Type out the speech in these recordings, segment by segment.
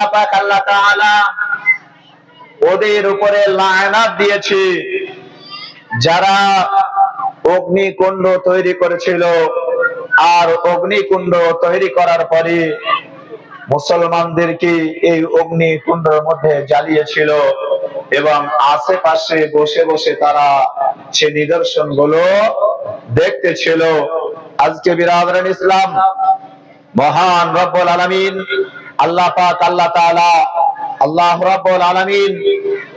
পাক আল্লাহ তাআলা ওদের উপরে লায়নাত দিয়েছে। যারা অগ্নিকুণ্ড তৈরি করেছিল আর অগ্নিকুণ্ড তৈরি করার পরে মুসলমানদেরকে এই অগ্নিকুণ্ডের মধ্যে জ্বালিয়েছিল এবং আশেপাশে বসে বসে তারা সে নিদর্শনগুলো দেখতেছিল। আজকে বিরাদরান ইসলাম, মহান রব্বুল আলামিন আল্লাহ পাক আল্লাহ তাআলা, আল্লাহ রব্বুল আলামিন,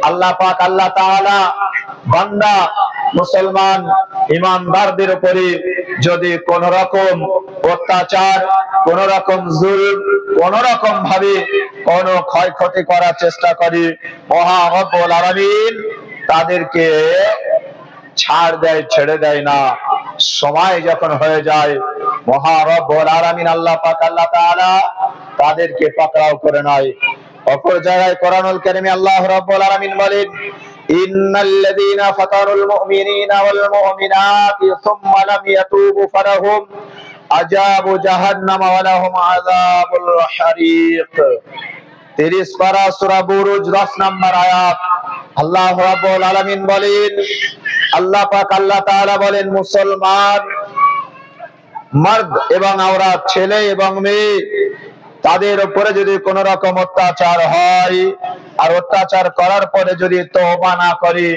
আল্লাহ পাক আল্লাহ তাআলা বান্দা, মুসলমান ইমানদারদের উপরে যদি কোন রকম অত্যাচার, কোন রকম জুলম, কোন রকম ভাবে কোন ক্ষয়ক্ষতি করার চেষ্টা করে, মহা রব্বুল আলামিন তাদেরকে ছাড় দেয়, ছেড়ে দেয় না। সময় যখন হয়ে যায় মহারব্বুল আলামিন আল্লাহ পাক আল্লাহ তাআলা তাদেরকে পাকড়াও করে নেয়। অপর জায়গায় কোরআনুল কারীমে আল্লাহ রাব্বুল আলামিন বলেন ফাতানুল মুমিনিনা ওয়াল মুমিনাতি সুম্মা লাম ইয়াতুবু আযাবু জাহান্নাম ওয়া লাহুম আযাবুল হারিক। 30 পারা সূরা বুরুজ 10 নম্বর আয়াত। আল্লাহ রাব্বুল আলামিন বলেন, আল্লাহ পাক আল্লাহ তাআলা বলেন, মুসলমান, মার্দ এবং আমরা ছেলে এবং মেয়ে তাদের উপরে যদি কোন রকম অত্যাচার হয়, আর অত্যাচার করার পরে যদি তওবা না করে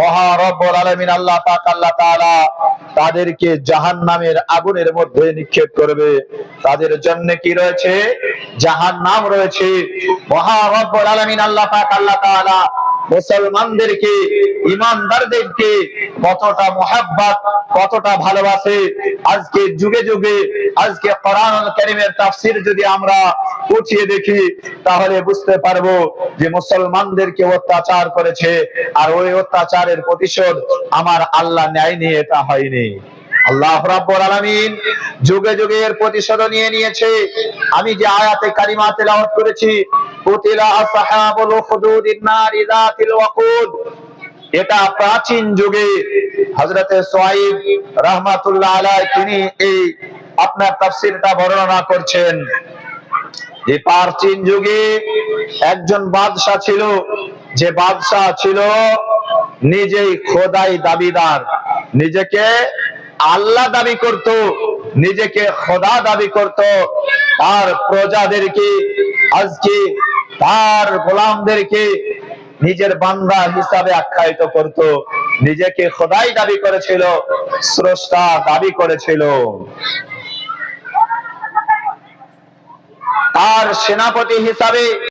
মহারব্বুল আলামিন আল্লাহ পাক, আল্লাহ তাআলা তাদেরকে জাহান্নামের আগুনের মধ্যে নিক্ষেপ করবে। তাদের জন্য কি রয়েছে? জাহান্নাম রয়েছে। মহারব্বুল আলামিন আল্লাহ পাক, আল্লাহ তাআলা মুসলমানদেরকে, ইমানদারদেরকে কতটা মোহাব্বত, কতটা ভালোবাসে। আজকে যুগে যুগে, আজকে কারীমের তাফসীর যদি আমরা উঠিয়ে দেখি, তাহলে বুঝতে পারব যে মুসলমানদেরকে অত্যাচার করেছে। আর ওই অত্যাচারের প্রতিশোধ আমার আল্লাহ ন্যায় নিয়ে এটা হয়নি। আল্লাহ রাব্বুল আলামিন যুগে যুগে এর প্রতিশোধ নিয়ে নিয়েছে। আমি যে আয়াতে কারিমা তেলাওয়াত করেছি, কুতিলা আসহাবুল নারি ওয়াকুদ। এটা প্রাচীন যুগে হযরতে রাহমাতুল্লাহ আলাইহি তিনি এই আপনার তাফসীরটা বর্ণনা করছেন। যে প্রাচীন যুগে একজন বাদশা ছিল, যে বাদশা ছিল নিজেই খোদাই দাবিদার, নিজেকে আল্লাহ দাবি করত, নিজেকে খোদা দাবি করত আর প্রজাদেরকে, আজকে তার গোলামদেরকে নিজের বান্দা হিসাবে আখ্যায়িত করত, নিজেকে খোদাই দাবি করেছিল, স্রষ্টা দাবি করেছিল। তার সেনাপতি হিসাবে